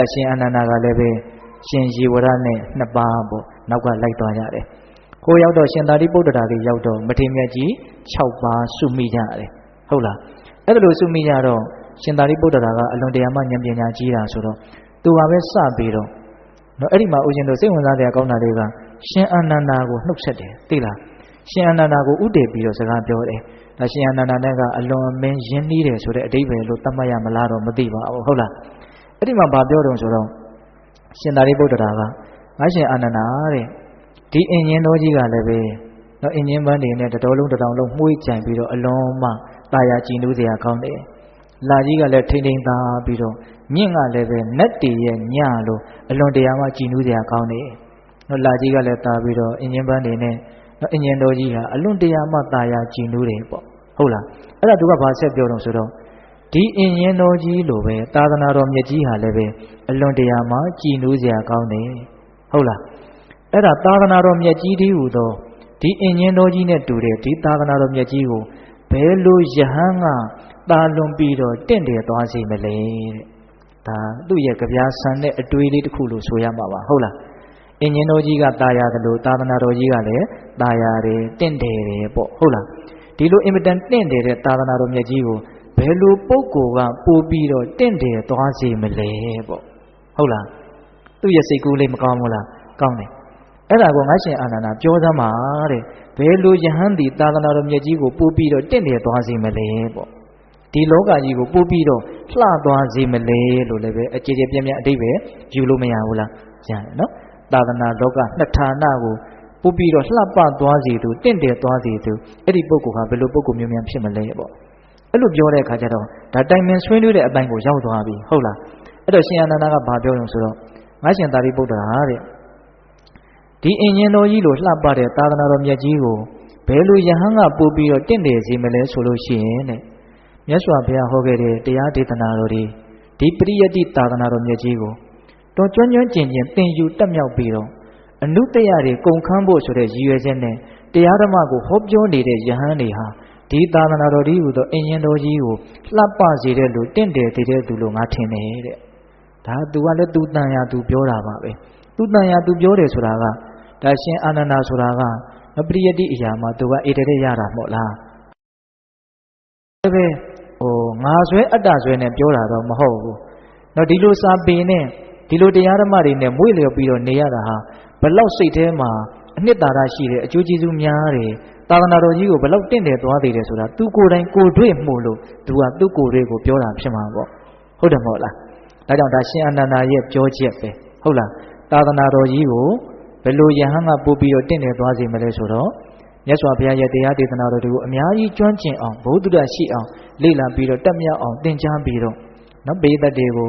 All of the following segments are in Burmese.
အရှင်အနန္ဒာကလည်းပဲရှင်ဇီဝရနဲ့နှစ်ပါးပေါ့နောက်ကလိုက်သွားကြတယ်။ကိုရောက်တော့ရှင်သာရိပုတ္တရာကြီးရောက်တော့မထေမြတ်ကြီး6ပါးစုမိကြတယ်ဟုတ်လား။အဲ့ဒါလိုစုမိကြတော့ရှင်သာရိပုတ္တရာကအလွန်တရာမှဉာဏ်ပညာကြီးတာဆိုတော့သူကပဲစပြီးတော့နော်အဲ့ဒီမှာဦးဇင်းတို့စိတ်ဝင်စားတဲ့အကောင်းတာတွေကရှင်အနန္ဒာကိုနှုတ်ဆက်တယ်သိလား။ရှင်အနန္ဒာကိုဥတည်ပြီးတော့စကားပြောတယ်။ဒါရှင်အနန္ဒာနဲ့ကအလွန်အမင်းရင်းနှီးတယ်ဆိုတဲ့အဓိပ္ပာယ်လို့သတ်မှတ်ရမလားတော့မသိပါဘူးဟုတ်လား။ အဲ့ဒီမှာဘာပြောတုံဆိုတော့ရှင်သာရိပုတ္တရာကငါရှင်အာနန္ဒာတဲ့ဒီအင်ဂျင်တော်ကြီးကလည်းပဲနော်အင်ဂျင်ပန်းတွေနဲ့တတော်လုံးတတော်လုံးမှုိကြံပြီးတော့အလုံးမှတာယာကျင်နူးစရာကောင်းတယ်လာကြီးကလည်းထိမ့်ထိမ့်သာပြီးတော့မြင့်ကလည်းပဲနတ်တီရဲ့ညလို့အလွန်တရာမှကြည်နူးစရာကောင်းတယ်။နော်လာကြီးကလည်းတာပြီးတော့အင်ဂျင်ပန်းတွေနဲ့နော်အင်ဂျင်တော်ကြီးဟာအလွန်တရာမှတာယာကြည်နူးတယ်ပေါ့ဟုတ်လား။အဲ့ဒါသူကဘာဆက်ပြောတော့ဆိုတော့ ဒီအင်ရင်တော်ကြီးလိုပဲသာသနာတော်မြတ်ကြီးဟာလည်းပဲအလွန်တရာမှကြည်နူးစရာကောင်းတယ်ဟုတ်လားအဲ့ဒါသာသနာတော်မြတ်ကြီးတည်းဟူသောဒီအင်ရင်တော်ကြီးနဲ့တူတဲ့ဒီသာသနာတော်မြတ်ကြီးကိုဘယ်လိုယဟန်ကတာလွန်ပြီးတော့တင့်တယ်သွားစေမလဲတဲ့ဒါသူ့ရဲ့ကြပြားဆန်တဲ့အတွေးလေးတစ်ခုလို့ဆိုရမှာပါဟုတ်လားအင်ဂျင်တော်ကြီးကตายရတယ်လို့သာသနာတော်ကြီးကလည်းตายရတယ်တင့်တယ်တယ်ပေါ့ဟုတ်လားဒီလိုအင်မတန်တင့်တယ်တဲ့သာသနာတော်မြတ်ကြီးကိုဘ ယ်လိုပုံကိုကပို့ပြီးတော့တင့်တယ်သွားစေမလဲပေါ့ဟုတ်လားသူ့ရဲ့စိတ်ကူးလေးမကောင်းဘူးလားကောင်းတယ်အဲ့ဒါကိုငါရှင်အာနန္ဒာပြောသမှာတဲ့ဘယ်လိုယဟန်ဒီသာသနာတော်မြတ်ကြီးကိုပို့ပြီးတော့တင့်တယ်သွားစေမလဲပေါ့ဒီလောကကြီးကိုပို့ပြီးတော့လှသွားစေမလဲလို့လည်းပဲအခြေအခြေပြင်းပြင်းအတိတ်ပဲယူလို့မရဘူးလားရတယ်နော်သာသနာလောကနှစ်ဌာနကိုပို့ပြီးတော့လှပသွားစေသူတင့်တယ်သွားစေသူအဲ့ဒီပုဂ္ဂိုလ်ဟာဘယ်လိုပုဂ္ဂိုလ်မျိုးများဖြစ်မလဲပေါ့ အဲ့လိုပြောတဲ့အခါကျတော့ဒါတိုင်ပင်ဆွေးနွေးတဲ့အပိုင်းကိုရောက်သွားပြီဟုတ်လားအဲ့တော့ရှင်အနန္ဒာကဘာပြောလို့ဆိုတော့ငါရှင်သာရိပုတ္တရာတဲ့ဒီအင်ဂျင်တော်ကြီးလိုလှပတဲ့သာသနာတော်မြတ်ကြီးကိုဘယ်လိုယဟန်ကပို့ပြီးတော့တင့်တယ်စေမလဲဆိုလို့ရှိရင်တဲ့မြတ်စွာဘုရားဟောခဲ့တဲ့တရားဒေသနာတော်တွေဒီပရိယတ္တိသာသနာတော်မြတ်ကြီးကိုတော်ကျွမ်းကျွမ်းကျင်ကျင်သင်ယူတက်မြောက်ပြီးတော့အနုတ္တရတွေကုန်ခန်းဖို့ဆိုတဲ့ရည်ရွယ်ချက်နဲ့တရားဓမ္မကိုဟောပြောနေတဲ့ယဟန်တွေဟာ ဒီသာသနာတော်ကြီးဟူသောအင်ရင်တော်ကြီးကိုလှပစေတဲ့လူတင့်တယ်တည်တဲ့သူလို့ငါထင်တယ်တဲ့ဒါသူကလည်းသူတန်ရာသူပြောတာပါပဲသူတန်ရာသူပြောတယ်ဆိုတာကဒါရှင်အာနန္ဒာဆိုတာကပရိယတိအရာမှာသူကအေတတဲ့ရတာမဟုတ်လားဒါပဲဟိုငါဆွဲအတ္တဆွဲနဲ့ပြောတာတော့မဟုတ်ဘူးတော့ဒီလိုစာပေနဲ့ဒီလိုတရားဓမ္မတွေနဲ့မွေ့လျော်ပြီးတော့နေရတာဟာဘလောက်စိတ်ထဲမှာအနှစ်သာရရှိတယ်အကျိုးကျေးဇူးများတယ် သာသနာတော်ကြီးကိုဘလောက်တင့်တယ်သွားသေးတယ်ဆိုတာသူကိုယ်တိုင်ကိုတွေ့မှုလို့သူကသူ့ကိုယ်တွေ့ကိုပြောတာဖြစ်မှာပေါ့ဟုတ်တယ်မဟုတ်လားဒါကြောင့်ဒါရှင်အနန္ဒာရဲ့ပြောချက်ပဲဟုတ်လားသာသနာတော်ကြီးကိုဘယ်လိုယဟန်ကပို့ပြီးတော့တင့်တယ်သွားစေမလဲဆိုတော့မြတ်စွာဘုရားရဲ့တရားဒေသနာတော်တွေကိုအများကြီးကျွမ်းကျင်အောင်ဘုဒ္ဓရရှိအောင်လေ့လာပြီးတော့တက်မြောက်အောင်သင်ကြားပြီးတော့နော်ပေသက်တွေကို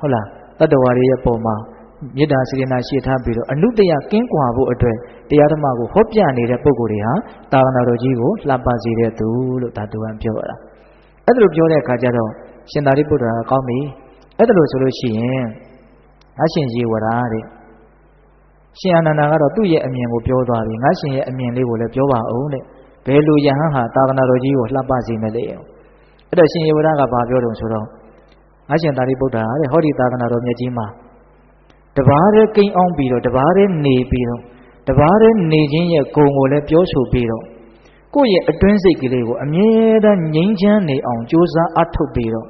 ဟုတ်လားတတ္တဝါတွေရဲ့ပုံမှာ မေတ္တာစေတနာရှိထားပြီးတော့အနုတ္တယကင်းကွာဖို့အတွက်တရားဓမ္မကိုဟောပြနေတဲ့ပုဂ္ဂိုလ်တွေဟာသာသနာတော်ကြီးကိုလှပစေတဲ့သူလို့ဒါသူကပြောတာအဲ့ဒါလိုပြောတဲ့အခါကျတော့ရှင်သာရိပုတ္တရာကောင်းပြီအဲ့ဒါလိုဆိုလို့ရှိရင်ငါရှင်ရေဝရာတဲ့ရှင်အာနန္ဒာကတော့သူ့ရဲ့အမြင်ကိုပြောသွားပြီငါရှင်ရဲ့အမြင်လေးကိုလည်းပြောပါအောင်တဲ့ဘယ်လိုယဟန်ဟာသာသနာတော်ကြီးကိုလှပစေမလဲအဲ့တော့ရှင်ရေဝရကဘာပြောတုံဆိုတော့ငါရှင်သာရိပုတ္တရာတဲ့ဟောဒီသာသနာတော်မြတ်ကြီးမှာ တဘာတဲ့ကိန်းအောင်ပြီးတော့တဘာတဲ့နေပြီးတော့တဘာတဲ့နေခြင်းရဲ့ဂုံကိုလည်းပြောဆိုပြီးတော့ကိုယ့်ရဲ့အတွင်းစိတ်ကလေးကိုအမြဲတမ်းငြိမ်းချမ်းနေအောင်ကြိုးစားအထောက်ပြီးတော့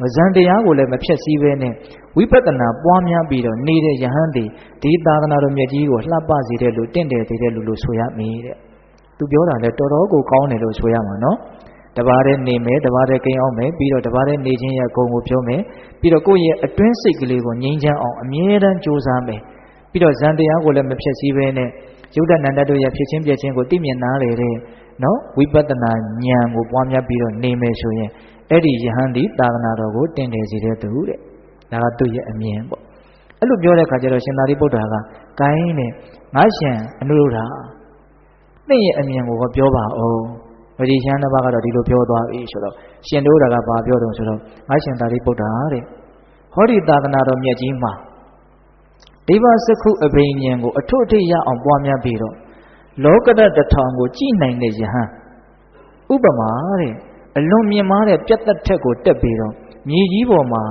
မဇန်တရားကိုလည်းမဖြတ်စည်းဘဲနဲ့ဝိပဿနာပွားများပြီးတော့နေတဲ့ယဟန်သည်ဒီသာသနာတော်မြတ်ကြီးကိုလှပစေတဲ့လူတင့်တယ်သေးတဲ့လူလို့ဆိုရမည်တဲ့သူပြောတာလည်းတော်တော်ကိုကောင်းတယ်လို့ဆိုရမှာနော် တပါးတဲ့နေမယ်တပါးတဲ့ကိန်းအောင်မယ်ပြီးတော့တပါးတဲ့နေခြင်းရဲ့ဂုဏ်ကိုပြောမယ်ပြီးတော့ကိုယ့်ရဲ့အတွင်းစိတ်ကလေးကိုငြိမ်းချမ်းအောင်အမြဲတမ်းကြိုးစားမယ်ပြီးတော့ဇန်တရားကိုလည်းမဖြတ်စည်းဘဲနဲ့ယုဒ္ဓနန္တတို့ရဲ့ဖြစ်ချင်းပြချင်းကိုသိမြင်နားလေတဲ့နော်ဝိပဿနာဉာဏ်ကိုပွားများပြီးတော့နေမယ်ဆိုရင်အဲ့ဒီယဟန်ဒီသာသနာတော်ကိုတင့်တယ်စေတဲ့သူတဲ့ဒါကသူ့ရဲ့အမြင်ပေါ့အဲ့လိုပြောတဲ့ခါကျတော့ရှင်သာရိပုတ္တရာကဂိုင်းနဲ့ငါရှင်အနုရုဒ္ဓသင်ရဲ့အမြင်ကိုပြောပါဦး ဝတိရှမ်းတစ်ပါးကတော့ဒီလိုပြောသွားပြီဆိုတော့ရှင်တို့ကဘာပြောတုံဆိုတော့ငါရှင်သာရိပုတ္တရာတဲ့ဟောဒီသာသနာတော်မြတ်ကြီးမှာဒိဗစကုအဘိညာဉ်ကိုအထွတ်အထိပ်ရအောင်ပွားများပြီးတော့လောကဒတထောင်ကိုကြည်နိုင်တဲ့ယဟန်ဥပမာတဲ့အလွန်မြင့်မားတဲ့ပြတ်သက်ထက်ကိုတက်ပြီးတော့မြေကြီးပေါ်မှာ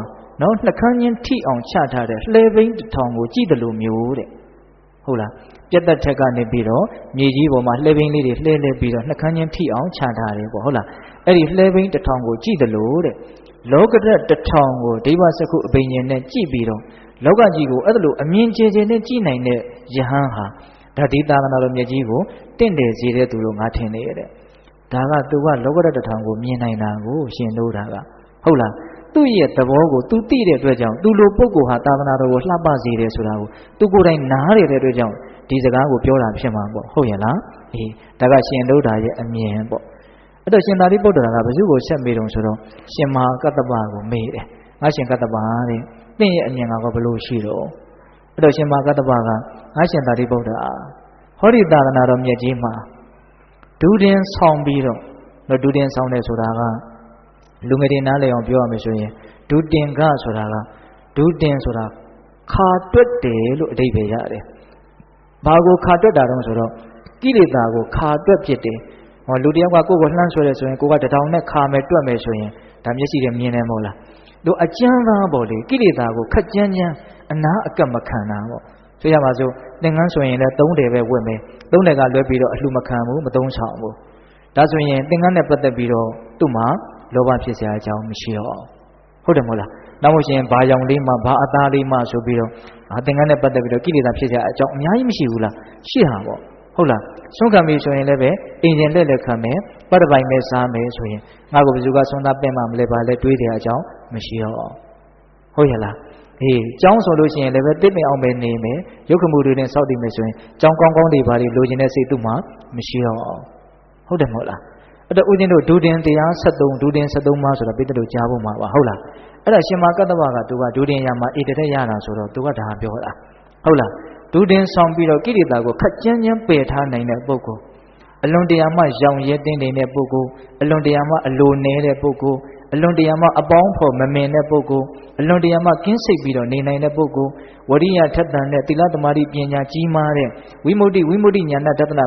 နော်နှကန်းချင်းထိအောင်ချထားတဲ့လှဲဘိန်းတစ်ထောင်ကိုကြည့်တယ်လို့မျိုးတဲ့ ဟုတ်လားပြက်သက်ထက်ကနေပြီးတော့မြေကြီးပေါ်မှာလှဲဘိန်းလေးတွေလှဲလဲပြီးတော့နှကန်းချင်းထိအောင်ချထားတယ်ပေါ့ဟုတ်လားအဲ့ဒီလှဲဘိန်းတစ်ထောင်ကိုကြည့်တယ်လို့တဲ့လောကရက်တစ်ထောင်ကိုဒိဗ္ဗစကုအဘိညာဉ်နဲ့ကြည့်ပြီးတော့လောကကြီးကိုအဲ့ဒါလိုအမြင်ကျယ်ကျယ်နဲ့ကြည့်နိုင်တဲ့ယဟန်ဟာဒါဒီသာသနာတော်မြတ်ကြီးကိုတင့်တယ်စေတဲ့သူလို့ငါထင်နေရတဲ့ဒါကသူကလောကရက်တစ်ထောင်ကိုမြင်နိုင်တာကိုရှင်တို့တာကဟုတ်လား သူ့ရဲ့သဘောကိုသူသိတဲ့အတွက်ကြောင့်သူလိုပုဂ္ဂိုလ်ဟာသာသနာတော်ကိုလှပစေတယ်ဆိုတာကိုသူကိုယ်တိုင်နားရတဲ့အတွက်ကြောင့်ဒီစကားကိုပြောတာဖြစ်မှာပေါ့ဟုတ်ရဲ့လားအေးဒါကရှင်တို့တာရဲ့အမြင်ပေါ့အဲ့တော့ရှင်သာရိပုတ္တရာကဘယ်သူကိုဆက်မေးတုံဆိုတော့ရှင်မဟာကတ္တပကိုမေးတယ်ငါရှင်ကတ္တပတဲ့သင်ရဲ့အမြင်ကဘယ်လိုရှိတော့အဲ့တော့ရှင်မဟာကတ္တပကငါရှင်သာရိပုတ္တရာဟောဒီသာသနာတော်မြတ်ကြီးမှာဒူးတင်ဆောင်ပြီးတော့ဒူးတင်ဆောင်တယ်ဆိုတာက လူငယ်တွေနားလည်အောင်ပြောရမယ်ဆိုရင်ဒူးတင်ကဆိုတာကဒူးတင်ဆိုတာခါတွက်တယ်လို့အဓိပ္ပာယ်ရတယ်။ဘာကိုခါတွက်တာတော့ဆိုတော့ကိလေသာကိုခါတွက်ဖြစ်တယ်။ဟောလူတယောက်ကကိုယ့်ကိုလှမ်းဆွဲတယ်ဆိုရင်ကိုကတထောင်နဲ့ခါမယ်တွက်မယ်ဆိုရင်ဒါမျက်စိနဲ့မြင်တယ်မဟုတ်လား။တို့အကျမ်းသားပေါ့လေကိလေသာကိုခက်ကြမ်းကြမ်းအနာအကပ်မခံတာပေါ့။ဆိုရပါစို့သင်္ကန်းဆိုရင်လည်းသုံးတယ်ပဲဝတ်မယ်။သုံးတယ်ကလွဲပြီးတော့အလှမခံဘူးမသုံးဆောင်ဘူး။ဒါဆိုရင်သင်္ကန်းနဲ့ပတ်သက်ပြီးတော့သူ့မှာ လောဘဖြစ်စရာအကြောင်းမရှိတော့ဘူး။ဟုတ်တယ်မဟုတ်လား။နောက်မှရှင်ဘာရောင်လေးမှဘာအသားလေးမှဆိုပြီးတော့အာသင်္ကန်းနဲ့ပတ်သက်ပြီးတော့ကိလေသာဖြစ်စရာအကြောင်းအများကြီးမရှိဘူးလားရှိတာပေါ့ဟုတ်လားဆုံးခံပြီဆိုရင်လည်းပဲအင်ဂျင်လက်လက်ခံမယ်ပတ်တပိုင်မဲ့စားမယ်ဆိုရင်ငါ့ကိုဘယ်သူကဆုံးသားပင့်မှမလဲပါလဲတွေးတဲ့အကြောင်းမရှိတော့ဟုတ်ရလားဟေးကျောင်းဆိုလို့ရှိရင်လည်းပဲတစ်ပင်အောင်ပဲနေမယ်ရုပ်ခမှုတွေနဲ့စောက်တည်မယ်ဆိုရင်ကျောင်းကောင်းကောင်းတွေဘာတွေလိုချင်တဲ့စိတ်သူ့မှာမရှိတော့ဟုတ်တယ်မဟုတ်လား အဲ့တော့ဦးဇင်းတို့ဒူတင်တရား73ဒူတင်73ပါးဆိုတာပိတ္တတို့ကြားဖို့မှာပါဟုတ်လားအဲ့ဒါရှင်မကတ္တဝကသူကဒူတင်ရမှာဣတတဲ့ရတာဆိုတော့သူကဒါပြောတာဟုတ်လားဒူတင်ဆောင်ပြီးတော့ကိရိတာကိုခက်ကြမ်းကြမ်းပယ်ထားနိုင်တဲ့ပုဂ္ဂိုလ်အလွန်တရာမှရောင်ရဲတင်းနေတဲ့ပုဂ္ဂိုလ်အလွန်တရာမှအလိုနေတဲ့ပုဂ္ဂိုလ်အလွန်တရာမှအပေါင်းဖော်မမင်တဲ့ပုဂ္ဂိုလ်အလွန်တရာမှကင်းစိတ်ပြီးတော့နေနိုင်တဲ့ပုဂ္ဂိုလ်ဝရိယထက်သန်တဲ့သီလသမารိပညာကြီးမားတဲ့ဝိမု ക്തി ဝိမု ക്തി ဉာဏတတနာ